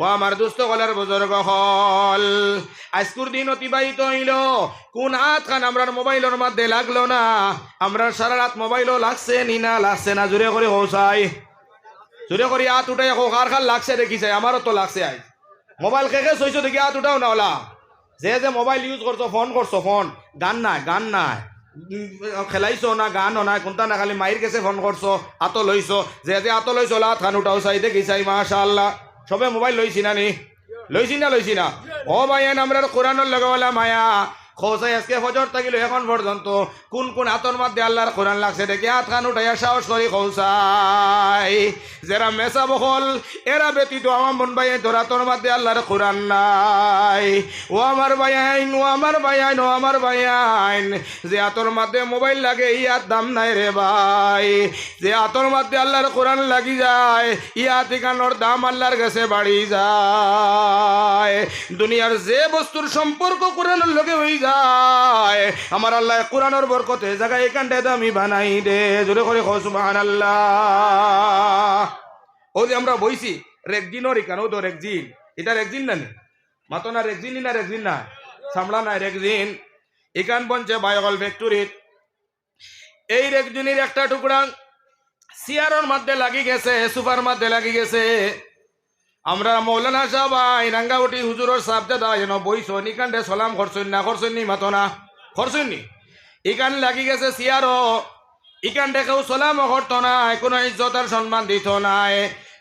ও আমার দুস্থ কলার বুজুর্গ হল। আজকুর দিন অতিবাহিত হইল। কোন হাত খান আমরার মোবাইলের মধ্যে লাগল না। আমরা সারা রাত মোবাইলও লাগছে নি না, লাগছে না। জুড়ে করে হৌসাই জুড়ে করি হাত উঠাই কার খান লাগছে দেখিছে আমারও তো লাগছে আই। মোবাইল কে চইছো দেখি হাত উঠাও না ওলা। যে যে মোবাইল ইউজ করছ ফোন করছ ফোন গান নাই গান নাই। খেলাইছো না, গানও নাই। কোনটা না খালি মাইর কাছে ফোন করছ আতো লইছো যে যে আতো লইছো ওলা হাত খান উঠাও চাই দেখি চাই মাশা আল্লাহ সবে মোবাইল লইছি না নি? লইছি না লইছি না। ও ভাইয়ান আমরা কোরআনের লগাওয়ালা মায়া। খোসাই আজকে ফজর থাকিল এখন পর্যন্ত। কোন কোন হাতর মধ্যে আল্লাহর কোরআন লাগছে দেখে হাত খান উঠাইয়া সাহস করি খোসাই যারা মেসা বহল এরা ব্যতীত আমার মন ভাই তোর হাতর মধ্যে আল্লাহর কোরআন নাই। ও আমার ভাইয়াইন ও আমার ভাইয়াইন ও আমার ভাইয়াইন যে হাতর মধ্যে মোবাইল লাগে, ইয়ার দাম নাই রে ভাই। যে হাতর মধ্যে আল্লাহর কোরআন লাগি যায় ইয়া ঠিকানোর দাম আল্লাহর কাছে বাড়ি যায়। দুনিয়ার যে বস্তুর সম্পর্ক কোরআনের লগে হয়ে যায় আমার আল্লাহ কোরআনের বরকতে জায়গা এখানটায় দামি বানাই দে। জোরে করে সুবহান আল্লাহ ও যে আমরা বইছি রেকজিনর এখানেও তো রেকজিন এটা রেকজিন না নি? মাতো না রেকজিন না রেকজিন না? সামলা না রেকজিন এখান বনছে বায়োগল ফ্যাক্টরিত এই রেকজিনের একটা টুকরা, সিয়ারর মধ্যে লাগি গেছে, সুপার মধ্যে লাগি গেছে। আমরা মৌলানা সাহেব রাঙ্গাবটি হুজুরের সাবজা দাদা যেন বইছ নিকান্ডে সলাম খরচুন না খরচুন নি মাতো না করছেন নি ইকান লাগি গেছে সিয়ারও ইকান দেখেও সলাম করতো না কোনো ইজ্জতার সম্মান দিত নাই।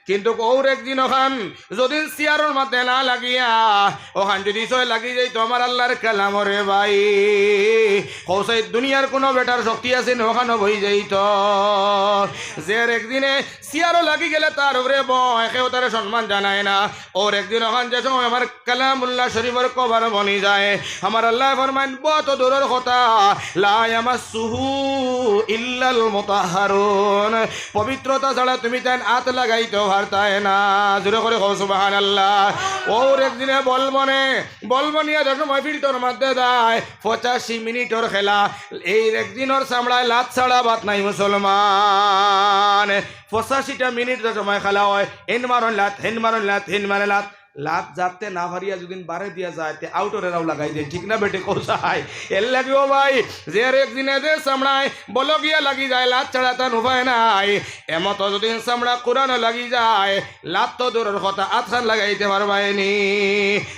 কিন্তু ওর একদিন ওখান যদি সিয়ারর মাথে না লাগিয়া, ওখান যদি সয় লাগি যাই তো আমার আল্লাহর কালাম রে ভাই। কৌসাই দুনিয়ার কোনো বেটার শক্তি আছে ওখানে বই যাইত যে একদিনে সিয়ারও লাগি গেলে তার উপরে বয় তার সম্মান জানায় না। ওর একদিন ওখান যে সময় আমার কালামুল্লাহ শরীফের কভার বনি যায়। আমার আল্লাহ ফরমান বত দূরের কথা লাই আমার সুহু ইল্লাল মোতাহারুন। পবিত্রতা ছাড়া তুমি তাই আত লাগাইতে পারতায় না। জোরে করে কৌ সুবাহান আল্লাহ ওর একদিনে বলবনে বলবনিয়া যখন ফিল্টর মধ্যে দেয় পঁচাশি মিনিটর খেলা। এই একদিনের চামড়ায় লাত ছাড়া বাত নাই মুসলমান। পঁচাশিটা মিনিট যখন সময় খেলা হয়, হেন মারন লাত, হেন মারন লাত, হেন মারে লাত। লাত যাতে না ভারিয়া যদি বারে দিয়া যায়, তে আউটরেরাও লাগাই দেয়। ঠিক না বেটে কোথায় এর লাগিও ভাই, যে আর একদিনে যে চামড়ায় বল গিয়া লাগি যায়, লাত ছাড়া তার উপায় নাই। এমত যদি চামড়া কোরআনে লাগি যায়, লাত তো দূরের কথা আথান লাগাইতে পারবাই নি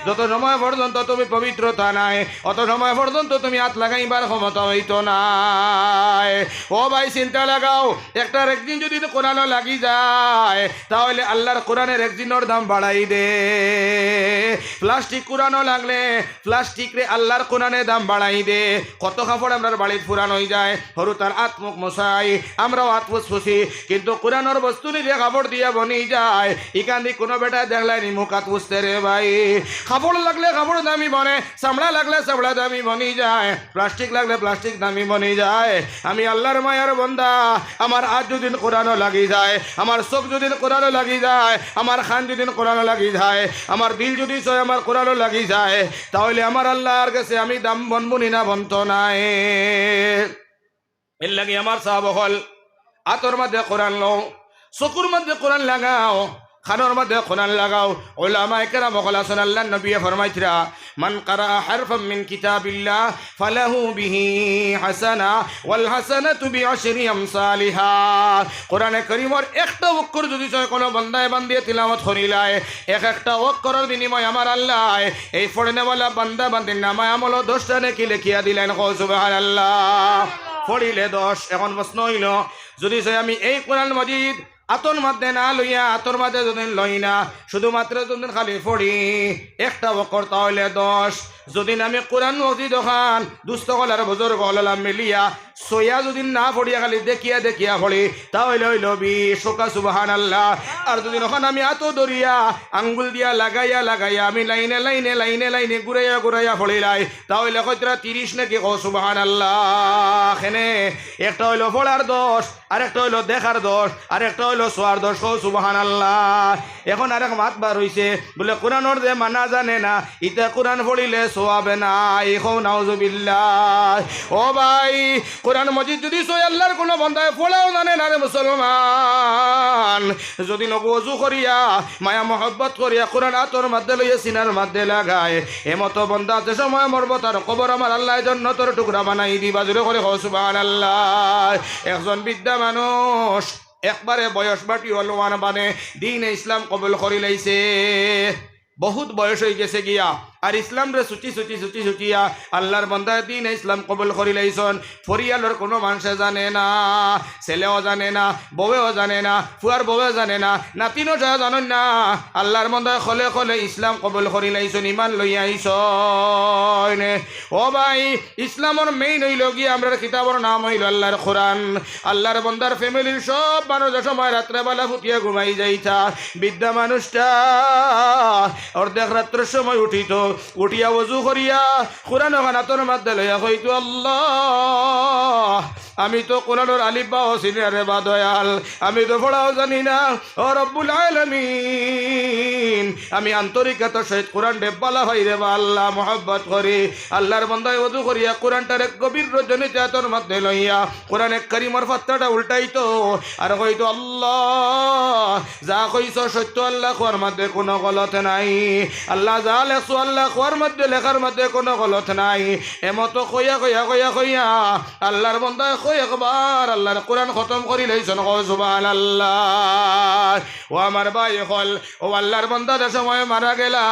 যত সময় পর্যন্ত তুমি পবিত্রতা নাই, অত সময় পর্যন্ত তুমি হাত লাগাইবার ক্ষমতা হইতো নাই। ও ভাই, চিন্তা লাগাও, একটার একদিন যদি কোরআনে লাগি যায়, তাহলে আল্লাহর কোরআনের একদিনের দাম বাড়াই দে। প্লাস্টিক কোরআনও লাগলে প্লাস্টিক রে আল্লাহর কোরআনের দাম বাড়াই দে। কত কাপড় আমরা বাড়ির পুরান হয়ে যায় সরু তার আত্মক মশাই, আমরাও আত্মস ফুসি কিন্তু কোরআনের বস্তু নিজে কাপড় দিয়ে বনি যায় ইকান দি কোনো বেটা দেখলাই নি মুখ আত্মুসতে রে ভাই। কাপড় লাগলে কাপড় দামি বনে, চামড়া লাগলে চামড়া দামি বনি যায়, প্লাস্টিক লাগলে প্লাস্টিক দামি বনি যায়। আমি আল্লাহর মায়ার বন্দা, আমার আজ যদি কোরআনও লাগি যায়, আমার চোখ যদি কোরআনও লাগি যায়, আমার খান যদি কোরআনও লাগি যায় আমার দিল যদি চয়, আমার কোরআনও লাগি যায়, তাহলে আমার আল্লাহর কাছে আমি দাম বনবনি না, বন্ত নাই। এর লাগে আমার সাহাব হল, আতর মধ্যে কোরআন লও, চকুর মধ্যে কোরআন লাগাও, খানোর মধ্যে কোরআন লাগাও। ওলামা মাইকেরা মকলা আল্লাহ নবী ফরমাইতরা মান কারা হারফাম মিন কিতাবিল্লাহ ফালাহু বিহি হাসানা ওয়াল হাসানাতু বিআশরি আমসালিহা। কোরআনে কারীমের একটা অক্ষর যদি চয় কোনো বান্দায় বান্দিয়ে তিলাওয়াত করিলায় এক একটা অক্ষরের বিনিময় আমার আল্লাহ। এই ফড়নেওয়ালা বান্দা বান্দির নামায় আমল দশটা নাকি লিখিয়া দিলেন কৌ সুবহানাল্লাহ। পড়িলে দশ এখন প্রশ্ন হইল, যদি আমি এই কোরআন মজিদ আতর মাধ্যে না লইয়া আতর মাধ্যে যদি লই না, শুধুমাত্র যদি খালি ফড়ি একটা বকর তাহলে দশ যদি আমি কোরআন মসজিদ ওখান দুস্থ কলার বুজুর্গ হলাম মিলিয়া। সইয়া যদি না পড়িয়া খালি দেখিয়া দেখিয়া পড়ি, তাহলে হইল বি, শোকা সুবাহান আল্লাহ আর যদি ওখান আমি এত দরিয়া আঙ্গুল দিয়া লাগাইয়া লাগাইয়া আমি লাইনে লাইনে লাইনে লাইনে ঘুরাইয়া ঘুরাইয়া পড়িলাই তাহলে কয়টা তিরিশ নাকি? কো সুবাহান আল্লাহ খেনে। একটা হইল পড়ার দোষ আর একটা হইল দেখার দোষ আর একটা হইল সোয়ার দোষ কো সুবাহান আল্লাহ এখন আরেক মাত বার হইছে, বলে কোরআনর যে মানা জানে না ইটা কোরআন পড়িলে সোয়াবে নাই, হো নাউজুবিল্লাহ ও ভাই, কোরআন মজিদ যদি সই আল্লাহর কোনো বন্ধায় ফোড়াও জানে না রে মুসলমান। যদি নগু অজু করিয়া, মায়া মহব্বত করিয়া কোরআন আতর মধ্যে লইয়া সিনার মধ্যে লাগায় এমতো বন্ধা যে সময় মরব, তার কবর আমার আল্লাহ জন্য তোর টুকরা বানাই দিবা জুড়ে করে হসুবান আল্লাহ একজন বিদ্যা মানুষ, একবারে বয়স বাটি অলওয়ান বানে, দিন ইসলাম কবল করি লাইছে বহুত বয়স হয়ে গেছে গিয়া। আর ইসলাম রে সুচি সুচি সুচি, সুচিয়া আল্লাহর বন্ধা দিন ইসলাম কবুল করি লাইছন ফরিয়ালর কোনো মানুষে জানে না, ছেলেও জানে না বউেও জানে না, ফুয়ার বউও জানে না, নাতিনও যা জানেন না, আল্লাহর বন্ধায় খলে খলে ইসলাম কবুল করি লাইছন ইমান লই আইছন ও ভাই, ইসলামর মেইন হইল গিয়ে আমরা কিতাবর নাম হইল আল্লাহর কোরআন। আল্লাহর বন্দার ফ্যামিলির সব মানুষ সময় রাত্রেবেলা ফুটিয়া ঘুমাই যাইতা বিদ্যা মানুষটা অর্ধেক রাত্রের সময় উঠিত। উঠিয়া অজু করিয়া কোরআন খানাতর মাধ্যমে লইয়া কইতো আল্লাহ। আমি তো কোরআনের আলিফ বা হসিনি রে বা দয়াল। আমি তো পড়াও জানি না ও রব্বুল আলামিন। আমি আন্তরিকতার সহিত কোরআন ডেব্বালা ভাই রে বা আল্লাহ, মোহাব্বত করি আল্লাহর বন্দায় অজু করিয়া কোরআনটার এক গভীর রজনীতে তোর মধ্যে লইয়া কোরআন এক কারিমর ফাত্তাটা উল্টাইতো। আর কইতো আল্লাহ, যা কইছ সত্য আল্লাহ খোয়ার মধ্যে কোনো গলত নাই। আল্লাহ যা লেখছো, আল্লাহ খোয়ার মধ্যে, লেখার মধ্যে কোনো গলত নাই। এমতো কইয়া কইয়া কইয়া কইয়া আল্লাহর বন্দায় কই একবার, আল্লাহর কোরআন খতম করি লইছন সুবান আল্লাহ ও আমার ভাই হল ও আল্লাহর বন্দা যে সময় মারা গেলা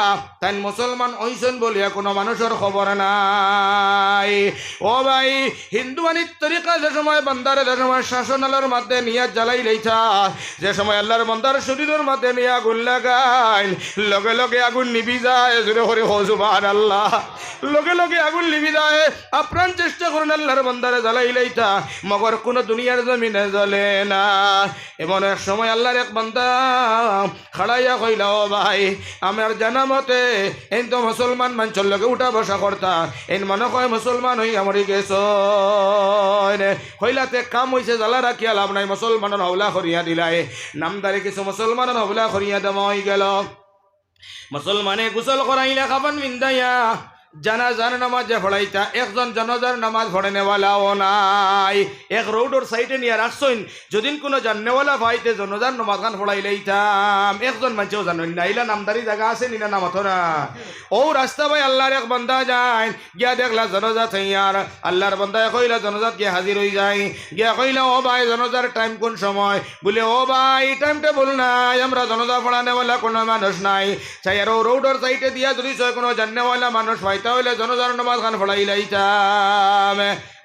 তাই মুসলমান হইছেন বলিয়া কোনো মানুষের খবর নাই। ও ভাই হিন্দু আনির তরিকা যে সময়, বন্দারে যে সময় শাসনালয়ের মধ্যে নিয়ে জ্বালাই লইছা, যে সময় আল্লাহর বন্দার শরীরের মধ্যে নিয়ে আগুন লাগাইল লগে লগে আগুন নিবি যায়, জোরে করে হজুবান আল্লাহ লগে লগে আগুন নিবি যায়। আপ্রাণ চেষ্টা করুন আল্লাহর বন্দারে জ্বালাই লইতা। মগর কোনো দুনিয়ার জমিনে জ্বলে না। এমন এক সময় আল্লাহর এক বান্দা খাড়াইয়া কইলা, ও ভাই, আমার জানা মতে এই তো মুসলমান মানুষের লগে উঠা বসা করতা। এই মনে কয় মুসলমান হই আমরি গেছ। হইলাতে কাম হইছে, জ্বালা রাখিয়া লাভ নাই, মুসলমানের হওলা করিয়া দিলাই। নামদারি কিছু মুসলমানের হওলা করিয়া দেওয়া হয়ে গেল। মুসলমানে গোসল করাইলে খাবান মিন্দাইয়া জানাজার নামাজে পড়াইতা একজন জানাজার নামাজ পড়ে নেওয়ালাও নাই। এক রোডর সাইডে নিয়ে রাখছইন। যদি কোনো জানেওয়ালা ভাইতে জনজার নামাজ খান পড়াই লইতাম। একজন মানুষও জানেন না। ইলা নামদারি জায়গা আছে নিনা নামাতো না ও রাস্তা ভাই, আল্লাহর এক বন্দা যায় গিয়া দেখলা জনজাত হইয়ার আল্লাহর বন্দায় কইলা জনজাত গিয়ে হাজির হয়ে যায় গিয়া কইলা, ও ভাই, জনজার টাইম কোন সময়? বলে, ও ভাই টাইম বল নাই। আমরা জনজা পড়ানেওয়ালা কোনো মানুষ নাই। চাই আর রোডর সাইডে দিয়া যদি কোনো জানেওয়ালা মানুষ হয় তাহলে জনজন নমাজ খান ফড়াই লাইতাম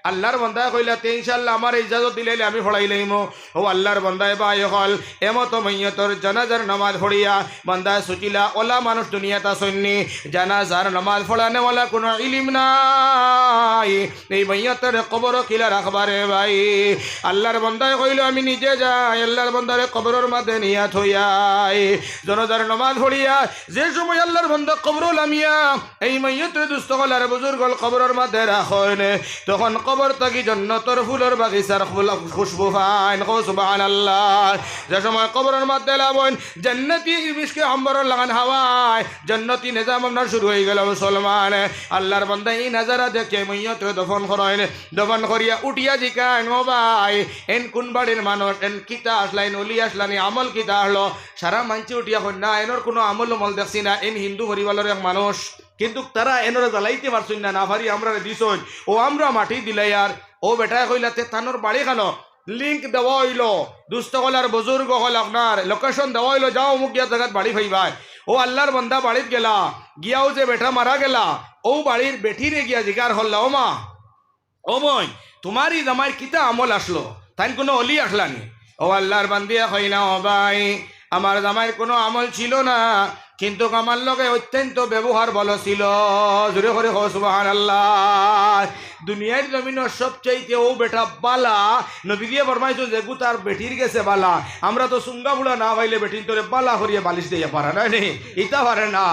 আল্লাহর বন্দায় কইলা, তে ইনশাল্লাহ আমার ইজাজত দিলে আমি ফড়াই লইম। ও আল্লাহর বন্দায় বাই হল, এমত মাইয়তর জানাজার নামাজ ফড়িয়া বন্দায় সুচিলা ওলা মানুষ দুনিয়াতা সন্নি জানাজার নামাজ ফড়ানে ওলা কোনো ইলিম নাই। এই মাইয়তের কবর কিলা রাখবারে ভাই? আল্লাহর বন্দায় কইল, আমি নিজে যাই, আল্লাহর বন্দারে কবরের মাঝে নিয়া থইয়াই জনজার নামাজ ফড়িয়া যে সময় আল্লাহর বন্দা কবর লামিয়া, এই মাইয়তের দুস্থ গলার বুজুর্গ কবরের মাঝে রাখেন, তখন কবর থাকি জন্নতর ফুলের বাগিচার ফুল খুশবু ফাইন। সুবহান আল্লাহ যে সময় কবরের মধ্যে লাভন জান্নাতি মিশকে অম্বর লাগান হাওয়ায়। জান্নাতি নিজাম আপনার শুরু হয়ে গেল মুসলমান। আল্লাহর বন্দা এই নাজারা দেখে মৈয়ত দফন করেন। দফন করিয়া উঠিয়া জিকান ও ভাই এন কোন বাড়ির মানুষ, এন কিতা আসলাইন অলি আসলানি আমল কিতা আসলো। সারা মানছি উঠিয়া কন্যা, এনর কোনো আমল মল দেখছি না। এন হিন্দু পরিবারের এক মানুষ। কিন্তু তারা এনরে জ্বালাইতে পারছুন না না পারি আমরা দিছই ও আমরা মাটি দিলে আর, ও বেটায় কইলাতে তানোর বাড়ি খানো। লিঙ্ক দেওয়া হইল। দুস্থ কলার বুজুর্গ হল আপনার। লোকেশন দেওয়া হইল, যাও মুখ গিয়া জায়গাত বাড়ি ফাইবাই ও আল্লাহর বন্দা বাড়িত গেলা, গিয়াও যে বেটা মারা গেলা, ও বাড়ির বেঠিরে গিয়া জিগার হল্লা, ও মা, ও বই তোমারই জামাই কিতা আমল আসলো? তাই কোনো অলি আসলানি? ও আল্লাহর বান্দিয়া হইলা ও ভাই, আমার জামাইয়ের কোনো আমল ছিল না। কিন্তু আমার লগে অত্যন্ত ব্যবহার ভালো ছিল। জোরে করে হসবাহান আল্লাহ দুনিয়ার জমিনের সবচেয়ে ও বেটা বালা, নবী দিয়ে ফরমাইছো যে তার বেটির গেছে বালা। আমরা তো সুঙ্গা বুড়া না পাইলে বেটির তোরে বালা করিয়ে বালিশ দিয়ে পারে না নে? ইটা পারে না।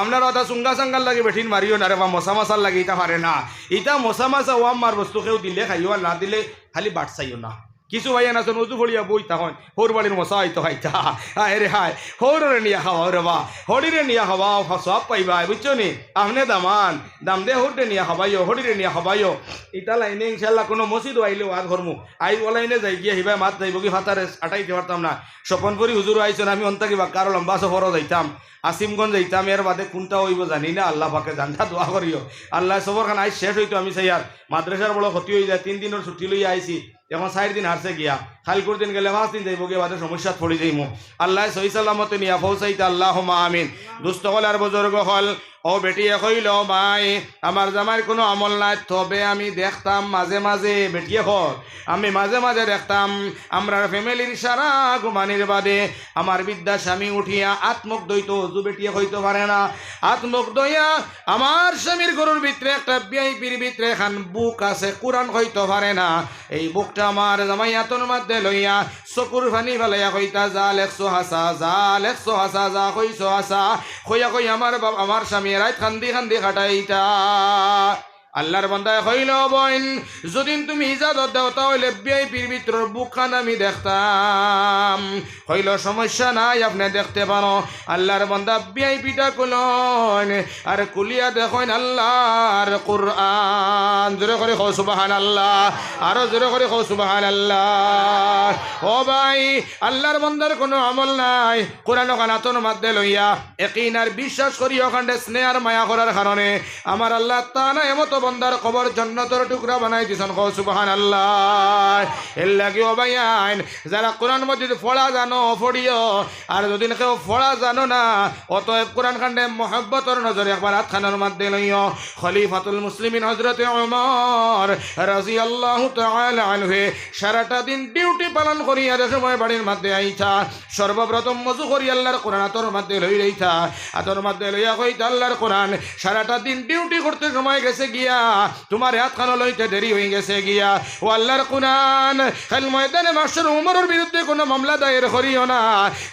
আপনার ওটা সুঙ্গা সাঙ্গাল লাগে বেটিন মারিও না রে, বা মশা মশার লাগে ইটা পারে না। ইটা মশা মশা ওয়াম মার বস্তু কেউ দিলে খাইও আর না দিলে খালি বাট চাইও না। কিছু ভাই না উজু ফড়িয়া বই তখন হোর বাড়ির মশা হইতো। খাইতা হায় রে হায়। হৌরে নিয়া খাওয়াও রে বা হরিরে নিয়া খাওয়াও সব পাইবা। বুঝছ নি? আমনে দামান। দাম দে হরতে নিয়া খাবাইও হরিরে নিয়া খাবাইও ইটা লাইনে ইনশাল্লাহ কোনো মসজিদ আইলে আজ ঘরমু আই ওলাইনে যাই গিয়ে হিবা মাত যাইব কি ফাতারে আটাইতে পারতাম না। স্বপন করি হুজুর আইছেন আমি অন্তা কিবা কারও লম্বা সফরও যাইতাম। আসিমগঞ্জ যাইতাম, এর বাদে কোনটা হইব জানি না। আল্লাহ পাকে জানটা দোয়া করিও। আল্লাহ সবর খান আইস শেষ হইতো আমি চাই আর। মাদ্রাসার বড় ক্ষতি হয়ে যায়, তিন দিনের ছুটি লইয়া আইছি। এখন চার দিন হারছে গিয়া। খালি করে দিন গেলে পাঁচ দিন যাইব গিয়ে বাদে সমস্যা পড়ি যাইমু। আল্লাহ সহি সাল্লামতে নিয়া ফৌসাইতে আল্লাহ আমিন। দুস্থ হল আর বুজুর্গ হল ও বেটিয়ে কইল, ভাই, আমার জামাই কোনো আমল নাই, তবে আমি দেখতাম মাঝে মাঝে বেটিয়ে হল আমি মাঝে মাঝে দেখতাম আমরা ফ্যামিলির সারা ঘুমানির বাদে, আমার বিদ্যা স্বামী উঠিয়া আত্মক দইত অজু বেটিয়ে হইতে পারে না, আত্মক দইয়া আমার স্বামীর গরুর ভিতরে একটা বিআইপির ভিতরে খান বুক আছে, কোরআন হইতে পারে না, এই বুকটা আমার জামাই আতর মধ্যে লইয়া চকুর ফানি ফেলাইয়া কইতা, যা লেখছো হাসা, যা লেখছো হাসা, যা কইছো হাসা, কইয়া কই আমার আমার স্বামী রাত খান্দি খান্দি খাটাইতা। আল্লাহর বান্দায় হইল বইন। যদি তুমি ইজাজত দাও, তাহলে বিআইপির ভিতর বুকখান আমি দেখতাম। হইল সমস্যা নাই, আপনি দেখতে পারো। আল্লাহর বান্দা বিআইপিটা কুলন আর কুলিয়া দেখেন আল্লাহর কোরআন। জোরে করে খো সুবাহান আল্লাহ আরও জোরে করে খো সুবাহান আল্লাহ ও ভাই, আল্লাহর বান্দার কোনো আমল নাই। কোরআন কানাতন মাধ্যমে লইয়া। একই আর বিশ্বাস করি ওখানে স্নেহ আর মায়া করার কারণে। আমার আল্লাহ তানা এমত বন্দার কবর জন্নতর টুকরা বানাই দিছেন। কো সুবহান আল্লাহ এর ও আইন, যারা কোরআন মজিদ ফড়া জানো, ফড়িও। আর যদি কেউ ফড়া জানো না, অতএব কোরআন খান্ডে মহব্বতর নজরে একবার হাত খানার মধ্যে লইও। খলিফাতুল মুসলিমিন হজরত ওমর রাজি আল্লাহ আনহে সারাটা দিন ডিউটি পালন করি আর সময় বাড়ির মধ্যে আইছা, সর্বপ্রথম মজু করি আল্লাহর কোরআন আতর মধ্যে লই রইছা আতর মধ্যে লইয়া কইতা আল্লাহর কোরআন, সারাটা দিন ডিউটি করতে সময় গেছে গিয়া তোমার হাত খানো লইতে দেরি হয়ে গেছে গিয়া। ও আল্লাহর কোরআন কাল ময়দানে মাস্টার উমরের বিরুদ্ধে কোনো মামলা দায়ের করিও না।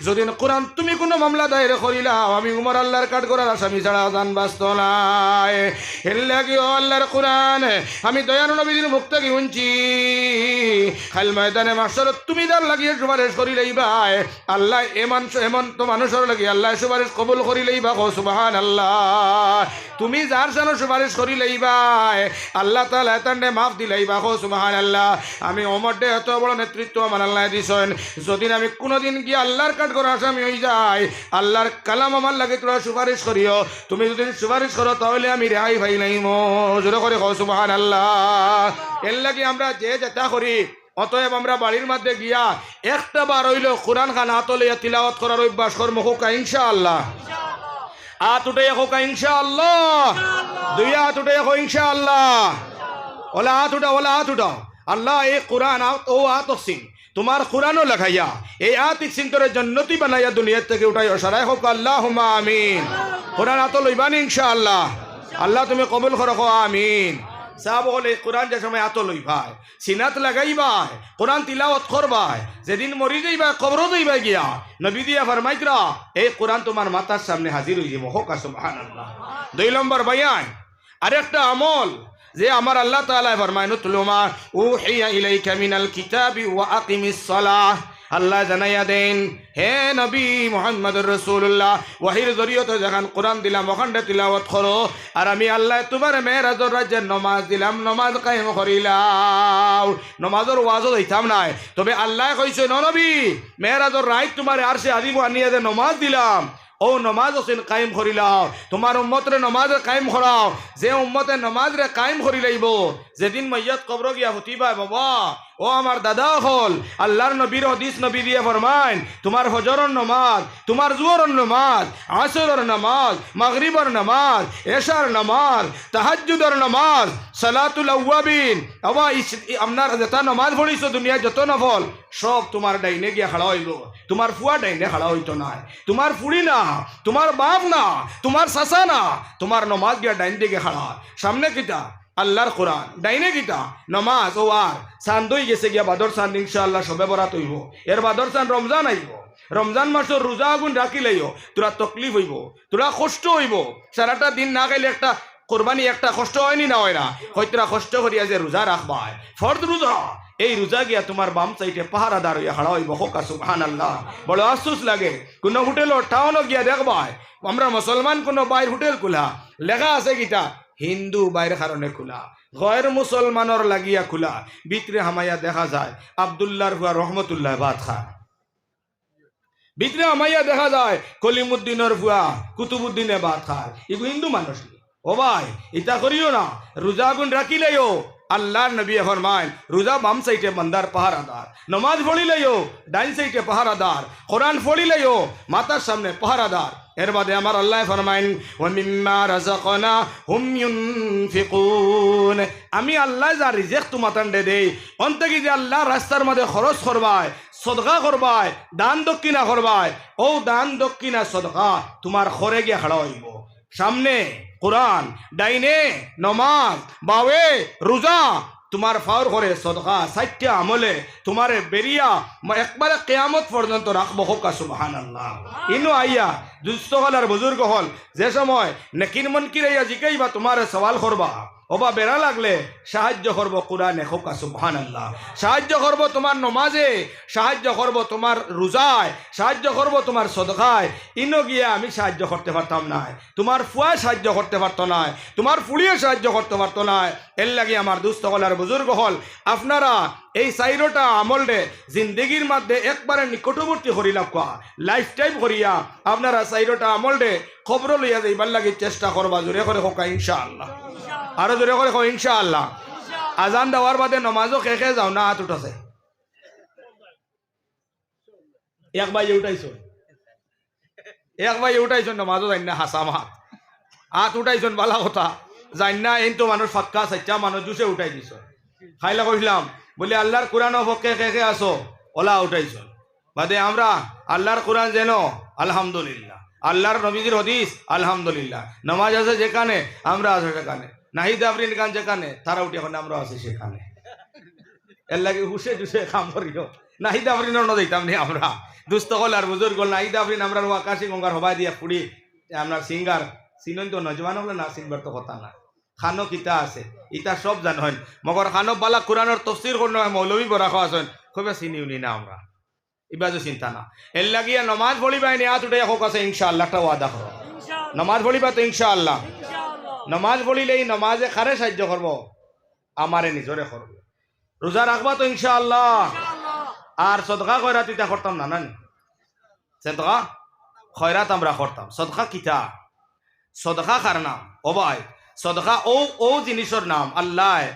যদি কোরআন তুমি কোনো মামলা দায়ের করিলাও, আমি উমর আল্লাহর কাঠ করার আসামি ছাড়া জান বাস্ত নাই। লাগি ও আল্লাহর কোরআন, আমি দয়ানু নবীদের মুখ থেকে উঞ্চি খাল ময়দানে মাস্টার তুমি যার লাগিয়ে সুপারিশ করিলেই ভাই আল্লাহ এমন এমন তো মানুষের লাগি আল্লাহ সুপারিশ কবুল করিলেই বা সুবাহান আল্লাহ তুমি যার যেন সুপারিশ করিলেই ভাই আল্লাহ তালা তান্ডে মাফ দিলেই বা কো সুবাহান আল্লাহ আমি অমর ডে এত বড় নেতৃত্ব আমার আল্লাহ দিছেন। যদি আমি কোনোদিন গিয়ে আল্লাহর কাঠ করে আসামি হয়ে যাই, আল্লাহর কালাম আমার লাগে তোরা সুপারিশ করিও। তুমি যদি সুপারিশ করো, তাহলে আমি রেহাই ভাই নাই জোরে করে কো সুবাহান আল্লাহ এর লাগে আমরা যে যেটা করি, অতএব আমরা বাড়ির মধ্যে গিয়া একটা বার হইল কোরআন খান হাতলে তিলাওয়াত করার অভ্যাস কর্ম হোক ইনশা আল্লাহ হাত উঠে হোক ইনশা আল্লাহ দুই হাত উঠে হোক ইনশাআল্লাহ। ওলা হাত উঠাও, ওলা হাত উঠাও। আল্লাহ, এই কোরআন ও আত সিং তোমার কোরআনও লেখাইয়া এই আতিক সিং তোর জন্নতি বানাইয়া দুনিয়ার থেকে উঠাই সারাই হোক। আল্লাহ হুমা আমিন। কোরআন আত লইবান ইনশাআল্লাহ। আল্লাহ তুমি কবুল করো আমিন। সাহাব হলে কোরআন যে সময় আত লইবাই সিনাত লাগাইবাই কোরআন তিলাওয়াত করবাই যেদিন মরি যাইবা কবর যাইবা গিয়া। নবী দিয়া ফরমাইতরা এই কোরআন তোমার মাতার সামনে হাজির হয়ে যাব হোক সুবহানাল্লাহ। দুই নম্বর বায়ান, আরেকটা আমল, যে আমার আল্লাহ তাআলা ফরমায় নুতলুমা উহিয়া ইলাইকা মিনাল কিতাবি ওয়া আকিমিস সালাহ। আল্লাহ জানাইয়া দেন, হে নবী মোহাম্মদ রসুল্লাহ ওয়াহির জরিয়তে যখন কোরআন দিলাম ওখানে তিলাওয়াত করো। আর আমি আল্লাহ তোমার মেয়েরাজর রাজ্যের নমাজ দিলাম, নমাজ কায়েম করিলাম। নমাজের ওয়াজও দিতাম নাই। তবে আল্লাহ কইছে নবী, মেয়েরাজর রাইত তোমার আর সে আদিব আনিয়া নমাজ দিলাম। ও নমাজ হোসেন কায়েম করিলাও। তোমার উম্মতরে নমাজে কায়েম করাও। যে উম্মতে নমাজ রে কায়েম করি লাইব, যেদিন মৈয়ত কবর গিয়া হতিবাই বাবা। ও আমার দাদা হল, আল্লাহর নবীর হদিস নবী দিয়ে ফরমাইন, তোমার হজরর নমাজ, তোমার জুয়রর নমাজ, আসরের নামাজ, মাগরিবর নামাজ, এশার নামাজ, তাহাজ্জুদর নামাজ, সালাতুল আউয়াবিন। আবা আপনার যেটা নমাজ পড়িছো দুনিয়া যত নফল, সব তোমার ডাইনে গিয়া খাড়া হইব। তোমার ফুয়া ডাইনে খাড়া হইতো না তোমার ফুড়ি না তোমার বাপ না, তোমার চাচা না, তোমার নমাজ গিয়া ডাইন দিকে খাড়া। সামনে কিতা? আল্লাহর কোরআন। ডাইনে কিতা? নমাজ, ও আর। চান্দ হয়ে গেছে গিয়া বাদর চান্দ ইনশাআল্লাহ সবে বরাত হইব। এর বাদর চান্দ রমজান আইব রমজান মাসের রোজা আগুন রাখিলেও তোরা তকলিফ হইব তোরা কষ্ট হইব। সারাটা দিন না খাইলে একটা কোরবানি, একটা কষ্ট হয়নি না হয় না? হয়তরা কষ্ট করিয়া যে রোজা রাখবায় ফর্দ রোজা এই রোজা গিয়া তোমার বাম সাইডে পাহারাদার হইয়া হাড়া হইব হোকা সুবহান আল্লাহ বড় আফসোস লাগে। কোনো হোটেল টাউনও গিয়া দেখবায় আমরা মুসলমান, কোন বাইর হোটেল খোলা। লেখা আছে গীতা হিন্দু বাইর কারণে খোলা। গয়ের মুসলমানর লাগিয়া খোলা। ভিতরে হামাইয়া দেখা যায়। আবদুল্লাহর হুয়া রহমতুল্লাহ বাদ খান ভিতরে আমাইয়া দেখা যায়, কলিমুদ্দিনের ভুয়া কুতুবুদ্দিনে বাদ খায়। এগুলো হিন্দু মানুষ। ও ভাই ইটা করিও না। রোজা গুণ রাখিলেও আল্লাহর নবী ফরমাইন রোজা বাম সাইটে বান্দার পাহারাদার। নমাজ পড়িলেও ডাইন সাইটে পাহারাদার। কোরআন পড়িলেও মাতার সামনে পাহারাদার। এর বাদে আমার আল্লাহ ফরমাইন ওমিম্মা রাজাকনা হুম ইউনফিকুন। আমি আল্লাহ যা রিজেক্ট তোমাতান দে দেই অন্তে কি যে আল্লাহ রাস্তার মধ্যে খরচ করবায়, সদকা করবায়, দান দক্ষিণা করবায়, ও দান দক্ষিণা সদকা তোমার খরে গিয়ে খাড়া হইব। সামনে কোরআন, ডাইনে নমাজ, বাওয়ে রোজা। তোমার ফাওর করে সদকা সাইটে আমলে তোমার বেরিয়া একবারে কেয়ামত পর্যন্ত রাখব হোকা সুবাহান আল্লাহ ইনু আইয়া, দুস্থ হল আর বুজুর্গ হল, যে সময় নেকির মনকির আইয়া জিকাইবা তোমার সওয়াল করবা। ওবা বেড়া লাগলে সাহায্য করব কোরআনে হোকা সুবহান আল্লাহ সাহায্য করব তোমার নমাজে, সাহায্য করব তোমার রোজায়, সাহায্য করব তোমার সদকায়। ইনো গিয়ে আমি সাহায্য করতে পারতাম না তোমার ফুয়ায় সাহায্য করতে পারতো না তোমার ফুলিয়ে সাহায্য করতে পারতো না এর লাগে আমার দুস্থ হল বুজুর্গ হল। আপনারা এই সাইরোটা আমলরে জিন্দগির মধ্যে একবারে নিকটবর্তী করিলাম কোয়া। লাইফ টাইম করিয়া আপনারা সাইরোটা আমলরে খবর লইয়া যাইবার লাগে চেষ্টা করবা জোরে করে হোকা ইনশাআল্লাহ। আরও জোরে করে হোক ইনশাআল্লাহ। আজান দেওয়ার বাদে নমাজও খেয়ে যাও, না হাত উঠাছে। এক বাই উঠাইছো। এক বাই উঠাইছো, নমাজও যাই না, হাসা মাত। হাত উঠাইছন বালা কথা। যাই না এই তো মানুষ ফাক্কা চাইছা মানুষ জুসে উঠাই দিছ। খাইলা কইলাম, বলে আল্লাহর কোরআন পক্ষে কে কে আসো ওলা উঠাইছ বাদে আমরা, আল্লাহর কোরআন যেন, আলহামদুলিল্লাহ। আল্লাহর নবীজির হদিস, আলহামদুলিল্লাহ। নামাজ আছে যেখানে, আমরা আছি সেখানে। নাহিদ আফরিন খান যেখানে তারা উঠে এখন আমরা আছি সেখানে। এর লাগে হুসে জুসে কাম করিও নাহিদ আফরিনও না দিতাম নি আমরা। দুস্থ হল আর বুজুর্গ নাহিদ আফরিন আমরা আকাশি গঙ্গার হবাই দিয়া ফুড়ি। আমরা সিঙ্গার চিনন তো নজওয়ান হলে না চিনবার তো কথা না। খানো কিতা আছে ইটা সব জানেন মগর খানো বালা কোরআনের তফসির করুন মৌলবী বরা খাওয়া আছেন খুব চিনি উনি না আমরা। ইবাজও চিন্তা না। এর লাগিয়া নমাজ পড়িবাই নিয়ে হাত উঠে হোক আছে ইনশাআল্লাহ একটা ওয়াদা করো নমাজ পড়িবা তো ইনশাআল্লাহ। নমাজ। এই নমাজে খারে সাহায্য করব? আমারে নিজরে করব। রোজা রাখবা তো ইনশাআল্লাহ। আর সদকা খয়রাত ইটা করতাম না নানি? সদকা খয়রাত আমরা করতাম। সদকা কিতা? সদকা কার নাম? ও ভাই সদকা ও ও জিনিসের নাম। আল্লাহ।